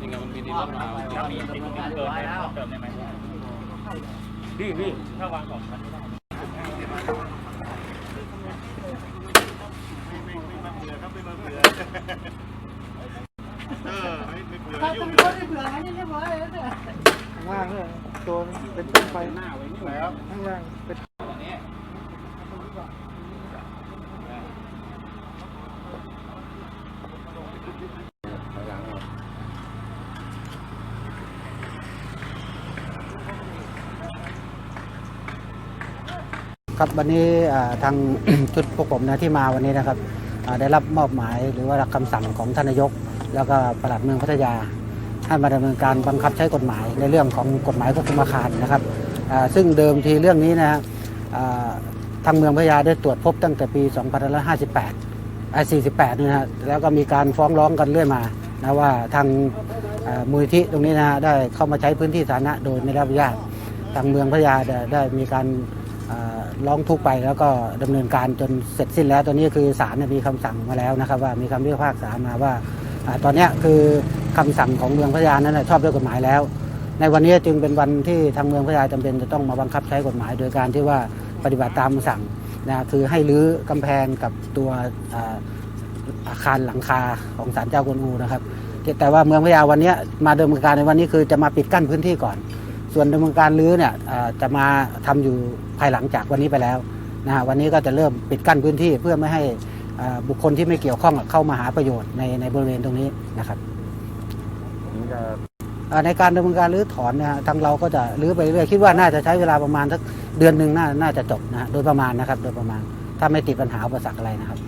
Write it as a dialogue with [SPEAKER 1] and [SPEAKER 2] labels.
[SPEAKER 1] ยังไงมันมีดีรอบมาแล้วมีติดติดเกินไหมเติมได้ไหมพี่พี่ถ้าวางสองชั้นไม่ได้
[SPEAKER 2] ถ้าเป็นคนที่เบื่อให้เรียบร้อยเลยเนี่ย
[SPEAKER 3] ข้างล่างเนี่ยตัวเป็นต้นไฟ
[SPEAKER 1] หน้าไว้นี่แล้ว
[SPEAKER 3] ข้างล่างเป็น
[SPEAKER 4] ครับวันนี้ทางชุดพวกผมนะที่มาวันนี้นะครับได้รับมอบหมายหรือว่ารับคำสั่งของท่านนายก แล้วก็ปลัดเมืองพัทยาให้มาดำเนินการบังคับใช้กฎหมายในเรื่องของกฎหมายควบคุมอาคารนะครับซึ่งเดิมทีเรื่องนี้นะฮะทางเมืองพัทยาได้ตรวจพบตั้งแต่ปี 2558อ่า48นี่นะฮะแล้วก็มีการฟ้องร้องกันเรื่อยมานะว่าทางมูลนิธิตรงนี้นะฮะได้เข้ามาใช้พื้นที่สาธารณะโดยไม่ได้รับอนุญาตทางเมืองพัทยาได้มีการ ร้องทุกข์ไปแล้วก็ดำเนินการจนเสร็จสิ้นแล้วตอนนี้คือศาลมีคำสั่งมาแล้วนะครับ ว่ามีคำพิพากษามาว่าอตอนนี้คือคำสั่งของเมืองพัทยานั้นนะชอบด้วยกฎหมายแล้ว ในวันนี้จึงเป็นวันที่ทางเมืองพัทยาจำเป็นจะต้องมาบังคับใช้กฎหมาย โดยการที่ว่าปฏิบัติตามคำสั่งนะคือให้รื้อกำแพงกับตัวอาคารหลังคาของศาลเจ้ากวนอูนะครับแต่ว่าเมืองพัทยาวันนี้มาดำเนินการในวันนี้คือจะมาปิดกั้นพื้นที่ก่อน ส่วนดำเนินการรื้อเนี่ยเอ่อจะมาทำอยู่ภายหลังจากวันนี้ไปแล้วนะฮะวันนี้ก็จะเริ่มปิดกั้นพื้นที่เพื่อไม่ให้เอ่อบุคคลที่ไม่เกี่ยวข้องเข้ามาหาประโยชน์ในในบริเวณตรงนี้นะครับเอ่อในการดำเนินการรื้อถอนเนยฮะทางเราก็จะรื้อไปเรื่อยคิดว่าน่าจะใช้เวลาประมาณสักเดือนหนึ่งน่าน่าจะจบนะฮะโดยประมาณนะครับ โดยประมาณถ้าไม่ติดปัญหาอุปสรรคอะไรนะครับ